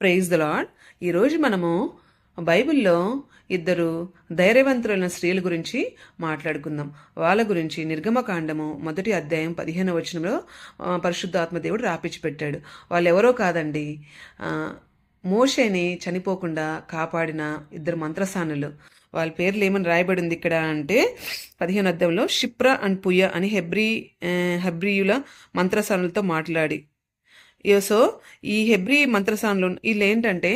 Praise the lord ఈరోజు మనము బైబిల్లో ఇద్దరు ధైర్యవంతులైన స్త్రీల గురించి మాట్లాడుకుందాం. వాళ్ళ గురించి నిర్గమకాండము మొదటి అధ్యాయం పదిహేను వచనంలో పరిశుద్ధాత్మ దేవుడు రాపిచ్చి పెట్టాడు వాళ్ళు ఎవరో కాదండి మోషేని చనిపోకుండా కాపాడిన ఇద్దరు మంత్రసానులు. వాళ్ళ పేర్లు ఏమని రాయబడింది ఇక్కడ అంటే పదిహేను అద్దంలో షిప్రా అండ్ పుయ్య అని హెబ్రీ హెబ్రియుల మంత్రసానులతో మాట్లాడి సో ఈ హెబ్రి మంత్రసాన్లో వీళ్ళు ఏంటంటే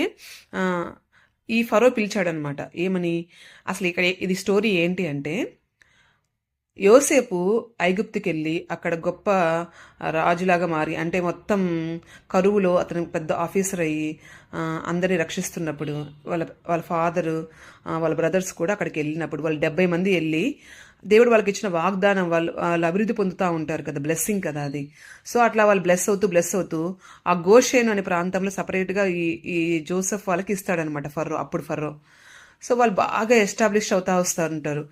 ఈ ఫరో పిలిచాడనమాట. ఏమని? అసలు ఇక్కడ ఇది స్టోరీ ఏంటి అంటే యోసేపు ఐగుప్తుకి వెళ్ళి అక్కడ గొప్ప రాజులాగా మారి అంటే మొత్తం కరువులో అతను పెద్ద ఆఫీసర్ అయ్యి అందరినీ అందరిని రక్షిస్తున్నప్పుడు వాళ్ళ వాళ్ళ ఫాదరు వాళ్ళ బ్రదర్స్ కూడా అక్కడికి వెళ్ళినప్పుడు వాళ్ళు డెబ్బై మంది వెళ్ళి దేవుడు వాళ్ళకి ఇచ్చిన వాగ్దానం వాళ్ళు వాళ్ళు అభివృద్ధి పొందుతూ ఉంటారు కదా బ్లెస్సింగ్ కదా అది. సో అట్లా వాళ్ళు బ్లెస్ అవుతూ బ్లెస్ అవుతూ ఆ గోషేను అనే ప్రాంతంలో సపరేట్గా ఈ ఈ జోసెఫ్ వాళ్ళకి ఇస్తాడనమాట ఫర్రో అప్పుడు ఫర్రో. సో వాళ్ళు బాగా ఎస్టాబ్లిష్ అవుతా వస్తూ ఉంటారు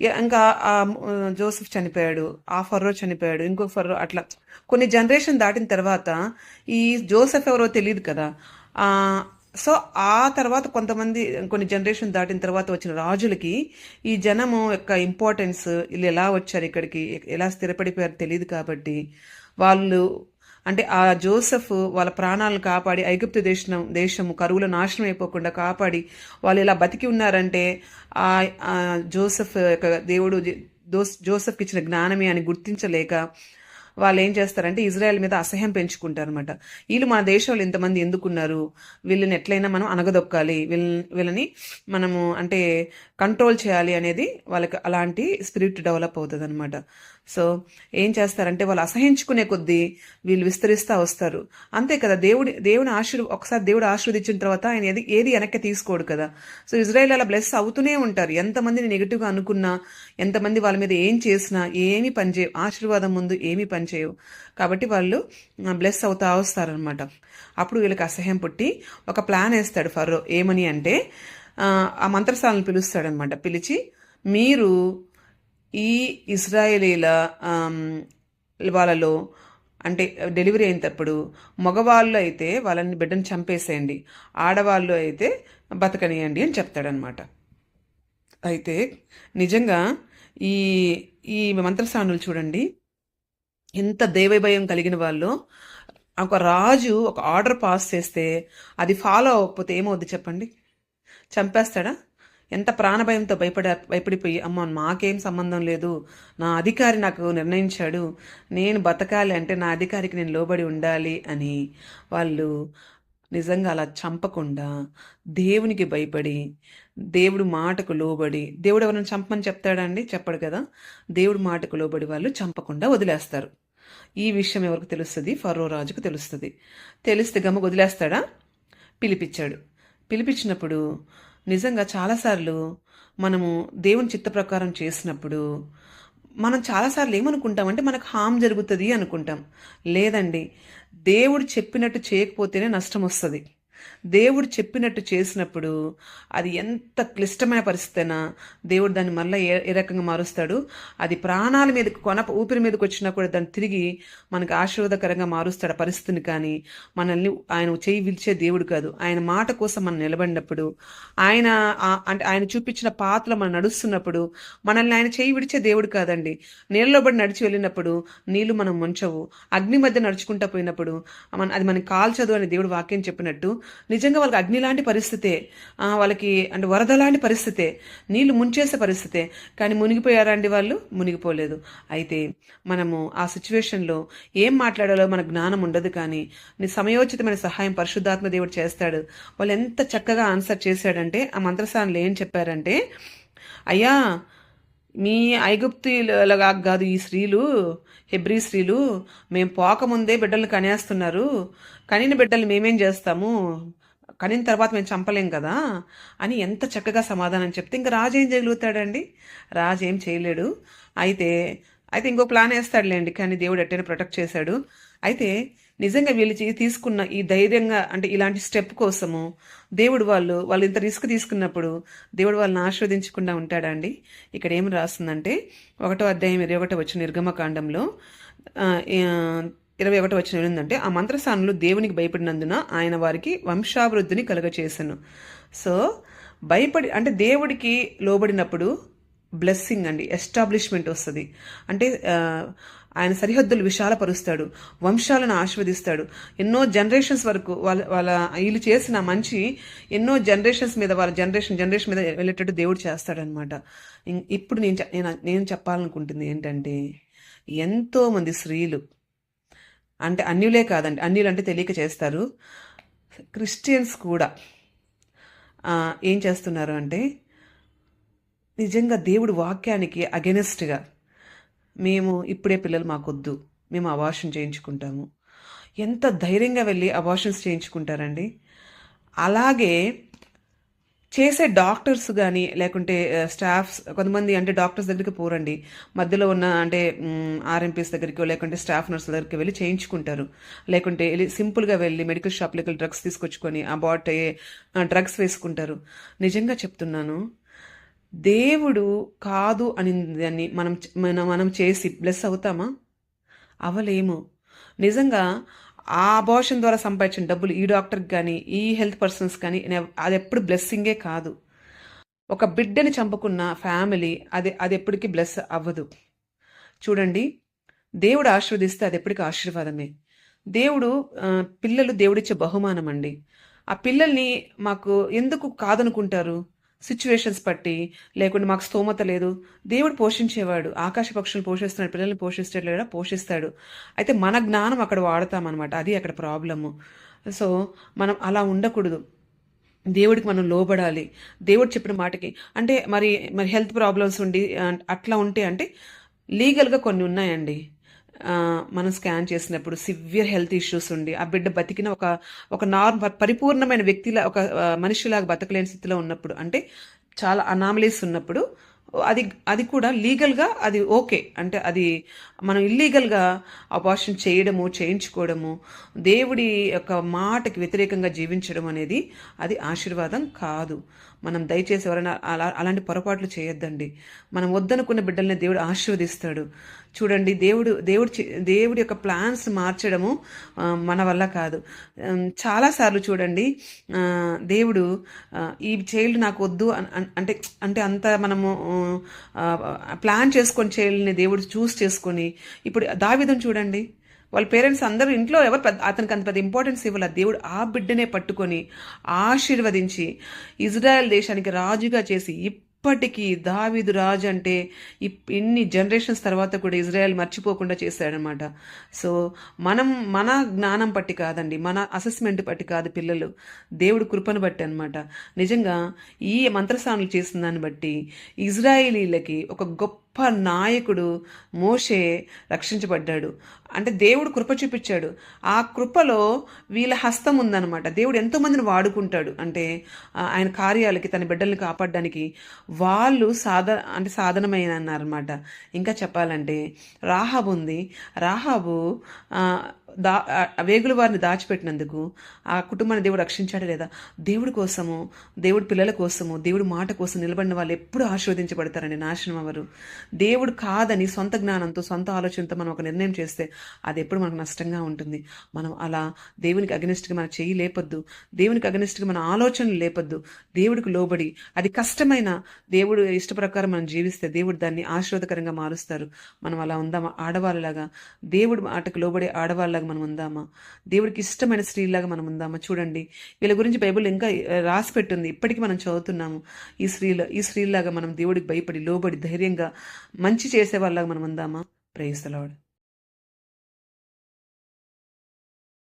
ఇంకా ఆ జోసెఫ్ చనిపోయాడు ఆ ఫర్రో చనిపోయాడు ఇంకో ఫర్రో అట్లా. కొన్ని జనరేషన్ దాటిన తర్వాత ఈ జోసెఫ్ ఎవరో తెలియదు కదా సో ఆ తర్వాత కొంతమంది కొన్ని జనరేషన్ దాటిన తర్వాత వచ్చిన రాజులకి ఈ జనము యొక్క ఇంపార్టెన్స్ వీళ్ళు ఎలా వచ్చారు ఇక్కడికి ఎలా స్థిరపడిపోయారు తెలియదు కాబట్టి వాళ్ళు అంటే ఆ జోసెఫ్ వాళ్ళ ప్రాణాలను కాపాడి ఐగుప్తు దేశం దేశము కరువులు నాశనం అయిపోకుండా కాపాడి వాళ్ళు ఇలా బతికి ఉన్నారంటే ఆ జోసెఫ్ యొక్క దేవుడు జోసెఫ్కి ఇచ్చిన జ్ఞానమే అని గుర్తించలేక వాళ్ళు ఏం చేస్తారంటే ఇజ్రాయెల్ మీద అసహ్యం పెంచుకుంటారు అనమాట వీళ్ళు మన దేశంలో ఇంతమంది ఎందుకున్నారు? వీళ్ళని ఎట్లయినా మనం అనగదొక్కాలి. వీళ్ళని వీళ్ళని మనము అంటే కంట్రోల్ చేయాలి అనేది వాళ్ళకి అలాంటి స్పిరిట్ డెవలప్ అవుతుంది అనమాట సో ఏం చేస్తారంటే వాళ్ళు అసహించుకునే కొద్దీ వీళ్ళు విస్తరిస్తూ వస్తారు. అంతే కదా దేవుడి దేవుని ఆశీర్వ ఒకసారి దేవుడు ఆశీర్వదించిన తర్వాత ఆయన ఏది ఏది వెనక్కి తీసుకోడు కదా. సో ఇజ్రాయెల్ అలా బ్లెస్ అవుతూనే ఉంటారు. ఎంతమందిని నెగిటివ్గా అనుకున్నా ఎంతమంది వాళ్ళ మీద ఏం చేసినా ఏమీ పనిచేయవు ఆశీర్వాదం ముందు ఏమీ పనిచేయవు కాబట్టి వాళ్ళు బ్లెస్ అవుతా వస్తారనమాట అప్పుడు వీళ్ళకి అసహ్యం పుట్టి ఒక ప్లాన్ వేస్తాడు ఫరో. ఏమని అంటే ఆ, ఆ మంత్రసాలను పిలుస్తాడనమాట పిలిచి మీరు ఈ ఇస్రాయేలీల వాళ్ళలో అంటే డెలివరీ అయినప్పుడు మగవాళ్ళు అయితే వాళ్ళని బిడ్డను చంపేసేయండి ఆడవాళ్ళు అయితే బతకనియండి అని చెప్తాడనమాట. అయితే నిజంగా ఈ ఈ మంత్రసానులు చూడండి. ఎంత దైవభయం కలిగిన వాళ్ళు. ఒక రాజు ఒక ఆర్డర్ పాస్ చేస్తే అది ఫాలో అవ్వకపోతే ఏమవుద్ది చెప్పండి? చంపేస్తాడా? ఎంత ప్రాణభయంతో భయపడ భయపడిపోయి అమ్మ మాకేం సంబంధం లేదు. నా అధికారి నాకు నిర్ణయించాడు. నేను బతకాలి అంటే నా అధికారికి నేను లోబడి ఉండాలి అని వాళ్ళు నిజంగా అలా చంపకుండా దేవునికి భయపడి దేవుడు మాటకు లోబడి దేవుడు ఎవరైనా చంపమని చెప్తాడండి? చెప్పడు కదా. దేవుడు మాటకు లోబడి వాళ్ళు చంపకుండా వదిలేస్తారు. ఈ విషయం ఎవరికి తెలుస్తుంది? ఫరో రాజుకు తెలుస్తుంది. తెలిస్తే గమ్మ వదిలేస్తాడా? పిలిపించాడు పిలిపించినప్పుడు నిజంగా చాలాసార్లు మనము దేవుని చిత్త ప్రకారం చేసినప్పుడు మనం చాలాసార్లు ఏమనుకుంటామంటే మనకు హామ్ జరుగుతుంది అనుకుంటాం. లేదండి దేవుడు చెప్పినట్టు చేయకపోతేనే నష్టం వస్తుంది. దేవుడు చెప్పినట్టు చేసినప్పుడు అది ఎంత క్లిష్టమైన పరిస్థితి అయినా దేవుడు దాన్ని మళ్ళీ ఏ ఏ రకంగా మారుస్తాడు? అది ప్రాణాల మీదకి కొన ఊపిరి మీదకి వచ్చినా కూడా దాన్ని తిరిగి మనకు ఆశీర్వాదకరంగా మారుస్తాడు పరిస్థితిని కానీ మనల్ని ఆయన చేయి విలిచే దేవుడు కాదు. ఆయన మాట కోసం మనం నిలబడినప్పుడు ఆయన అంటే ఆయన చూపించిన పాత్రలో మనం నడుస్తున్నప్పుడు మనల్ని ఆయన చేయి విడిచే దేవుడు కాదండి. నీళ్ళలో పడి నడిచి వెళ్ళినప్పుడు నీళ్ళు మనం ముంచవు. అగ్ని మధ్య నడుచుకుంటా పోయినప్పుడు మన అది మనకి కాల్చదు అని దేవుడు వాక్యం చెప్పినట్టు నిజంగా వాళ్ళకి అగ్ని లాంటి పరిస్థితే వాళ్ళకి అంటే వరద లాంటి పరిస్థితే నీళ్ళు ముంచేసే పరిస్థితే కానీ మునిగిపోయారండి వాళ్ళు మునిగిపోలేదు. అయితే మనము ఆ సిచ్యువేషన్లో ఏం మాట్లాడాలో మన జ్ఞానం ఉండదు కానీ నీ సమయోచితమైన సహాయం పరిశుద్ధాత్మ దేవుడు చేస్తాడు. వాళ్ళు ఎంత చక్కగా ఆన్సర్ చేశాడంటే ఆ మంత్రసానులు ఏం చెప్పారంటే అయ్యా మీ ఐగుప్తులగా కాదు ఈ స్త్రీలు హెబ్రీ స్త్రీలు మేము పోకముందే బిడ్డలు కనేస్తున్నారు. కనిన బిడ్డలు మేమేం చేస్తాము? కనిన తర్వాత మేము చంపలేం కదా? అని ఎంత చక్కగా సమాధానం చెప్తే ఇంకా రాజు ఏం చేయగలుగుతాడండి? రాజు ఏం చేయలేడు. అయితే అయితే ఇంకో ప్లాన్ వేస్తాడులేండి కానీ దేవుడు ఎట్టైనా ప్రొటెక్ట్ చేశాడు. అయితే నిజంగా వీళ్ళు తీసుకున్న ఈ ధైర్యంగా అంటే ఇలాంటి స్టెప్ కోసము దేవుడు వాళ్ళు వాళ్ళు ఇంత రిస్క్ తీసుకున్నప్పుడు దేవుడు వాళ్ళని ఆస్వాదించకుండా ఉంటాడా అండి? ఇక్కడ ఏం రాస్తుందంటే ఒకటో అధ్యాయం ఇరవై ఒకటో వచ్చిన నిర్గమకాండంలో ఇరవై ఒకటి వచ్చిన ఏంటంటే ఆ మంత్రస్థానంలో దేవునికి భయపడినందున ఆయన వారికి వంశాభివృద్ధిని కలుగచేశాను సో భయపడి అంటే దేవుడికి లోబడినప్పుడు బ్లెస్సింగ్ అండి ఎస్టాబ్లిష్మెంట్ వస్తుంది. అంటే ఆయన సరిహద్దులు విశాలపరుస్తాడు వంశాలను ఆశీర్వదిస్తాడు. ఎన్నో జనరేషన్స్ వరకు వాళ్ళ వాళ్ళ వీళ్ళు చేసిన మంచి ఎన్నో జనరేషన్స్ మీద వాళ్ళ జనరేషన్ జనరేషన్ మీద వెళ్ళేటట్టు దేవుడు చేస్తాడనమాట. ఇప్పుడు నేను నేను నేను చెప్పాలనుకుంటుంది ఏంటంటే ఎంతోమంది స్త్రీలు అంటే అన్యులే కాదండి అన్యులు అంటే తెలియక చేస్తారు. క్రిస్టియన్స్ కూడా ఏం చేస్తున్నారు అంటే నిజంగా దేవుడు వాక్యానికి అగెనెస్ట్గా మేము ఇప్పుడే పిల్లలు మాకొద్దు. మేము అబార్షన్ చేయించుకుంటాము. ఎంత ధైర్యంగా వెళ్ళి అబార్షన్స్ చేయించుకుంటారండి. అలాగే చేసే డాక్టర్స్ కానీ లేకుంటే స్టాఫ్స్ కొంతమంది అంటే డాక్టర్స్ దగ్గరికి పోరండి. మధ్యలో ఉన్న అంటే ఆర్ఎంపీస్ దగ్గరికి లేకుంటే స్టాఫ్ నర్స్ దగ్గరికి వెళ్ళి చేయించుకుంటారు. లేకుంటే వెళ్ళి సింపుల్గా వెళ్ళి మెడికల్ షాప్లోకి వెళ్ళి డ్రగ్స్ తీసుకొచ్చుకొని ఆ బాట్ డ్రగ్స్ వేసుకుంటారు. నిజంగా చెప్తున్నాను దేవుడు కాదు అని దాన్ని మనం మనం మనం చేసి బ్లెస్ అవుతామా? అవలేము. నిజంగా ఆ అబోషన్ ద్వారా సంపాదించిన డబ్బులు ఈ డాక్టర్కి కానీ ఈ హెల్త్ పర్సన్స్ కానీ అది ఎప్పుడు బ్లెస్సింగే కాదు. ఒక బిడ్డని చంపుకున్న ఫ్యామిలీ అది అది ఎప్పటికీ బ్లెస్ అవ్వదు. చూడండి దేవుడు ఆశీర్వదిస్తే అది ఎప్పటికీ ఆశీర్వాదమే. దేవుడు పిల్లలు దేవుడిచ్చే బహుమానం అండి. ఆ పిల్లల్ని మాకు ఎందుకు కాదనుకుంటారు? సిచ్యువేషన్స్ బట్టి లేకుంటే మాకు స్తోమత లేదు. దేవుడు పోషించేవాడు. ఆకాశ పక్షులు పోషిస్తున్నాడు పిల్లల్ని పోషిస్తాడు లేదా పోషిస్తాడు. అయితే మన జ్ఞానం అక్కడ వాడతామన్నమాట. అది అక్కడ ప్రాబ్లము సో మనం అలా ఉండకూడదు. దేవుడికి మనం లోబడాలి. దేవుడు చెప్పిన మాటకి. అంటే మరి మరి హెల్త్ ప్రాబ్లమ్స్ ఉండి అట్లా ఉంటే అంటే లీగల్గా కొన్ని ఉన్నాయండి. మనం స్కాన్ చేసినప్పుడు సివియర్ హెల్త్ ఇష్యూస్ ఉండి ఆ బిడ్డ బతికిన ఒక ఒక నార్మల్ పరిపూర్ణమైన వ్యక్తిలా ఒక మనిషిలాగా బతకలేని స్థితిలో ఉన్నప్పుడు అంటే చాలా అనామలీస్ ఉన్నప్పుడు అది అది కూడా లీగల్గా అది ఓకే. అంటే అది మనం ఇల్లీగల్గా అబార్షన్ చేయడము చేయించుకోవడము దేవుడి యొక్క మాటకి వ్యతిరేకంగా జీవించడం అనేది అది ఆశీర్వాదం కాదు. మనం దయచేసి ఎవరైనా అలా అలాంటి పొరపాట్లు చేయొద్దండి. మనం వద్దనుకున్న బిడ్డల్ని దేవుడు ఆశీర్వదిస్తాడు. చూడండి దేవుడు దేవుడు చే- దేవుడి యొక్క ప్లాన్స్ మార్చడము మన వల్ల కాదు. చాలాసార్లు చూడండి దేవుడు ఈ చైల్డ్ నాకు వద్దు అంటే అంటే అంత మనము ప్లాన్ చేసుకొని చైల్డ్ని దేవుడు చూస్ చేసుకొని ఇప్పుడు దావిదం చూడండి వాళ్ళ పేరెంట్స్ అందరూ ఇంట్లో ఎవరు పెద్ద అతనికి అంత పెద్ద ఇంపార్టెన్స్ ఇవ్వాలి. దేవుడు ఆ బిడ్డనే పట్టుకొని ఆశీర్వదించి ఇజ్రాయెల్ దేశానికి రాజుగా చేసి ఇప్పటికీ దావీదు రాజు అంటే ఇప్- ఇన్ని జనరేషన్స్ తర్వాత కూడా ఇజ్రాయెల్ మర్చిపోకుండా చేశాడనమాట. సో మనం మన జ్ఞానం పట్టి కాదండి మన అసెస్మెంట్ పట్టి కాదు పిల్లలు. దేవుడు కృపను బట్టి అనమాట నిజంగా ఈ మంత్రసానులు చేసిన దాన్ని బట్టి ఇజ్రాయేలీలకి ఒక గొప్ప నాయకుడు మోషే రక్షించబడ్డాడు. అంటే దేవుడు కృప చూపించాడు. ఆ కృపలో వీళ్ళ హస్తం ఉందన్నమాట. దేవుడు ఎంతోమందిని వాడుకుంటాడు. అంటే ఆయన కార్యాలకి తన బిడ్డల్ని కాపాడడానికి వాళ్ళు సాధ అంటే సాధనమైన అన్నారనమాట ఇంకా చెప్పాలంటే రాహాబు ఉంది. రాహాబు దా వేగుల వారిని దాచిపెట్టినందుకు ఆ కుటుంబాన్ని దేవుడు రక్షించాడు లేదా? దేవుడి కోసము దేవుడి పిల్లల కోసము దేవుడి మాట కోసం నిలబడిన వాళ్ళు ఎప్పుడు ఆశీర్వదించబడతారండి నాశనం అవరు దేవుడు కాదని సొంత జ్ఞానంతో సొంత ఆలోచనతో మనం ఒక నిర్ణయం చేస్తే అది ఎప్పుడు మనకు నష్టంగా ఉంటుంది. మనం అలా దేవునికి అగనిస్ట్గా మన చెయ్యి లేపొద్దు. దేవునికి అగనిస్ట్గా మన ఆలోచనలు లేపొద్దు. దేవుడికి లోబడి అది కష్టమైన దేవుడు ఇష్టప్రకారం మనం జీవిస్తే దేవుడు దాన్ని ఆశీర్వదకరంగా మారుస్తారు. మనం అలా ఉందామా? ఆడవాళ్ళలాగా. దేవుడు మాటకు లోబడే ఆడవాళ్ళలాగా మనం ఉందామా? దేవుడికి ఇష్టమైన స్త్రీలాగా మనం ఉందామా? చూడండి. వీళ్ళ గురించి బైబిల్ ఇంకా రాసి పెట్టుంది. ఇప్పటికీ మనం చదువుతున్నాము. ఈ స్త్రీల ఈ స్త్రీలాగా మనం దేవుడికి భయపడి లోబడి ధైర్యంగా మంచి చేసే వాళ్ళగా మనం ఉందామా? ప్రేస్తలాడు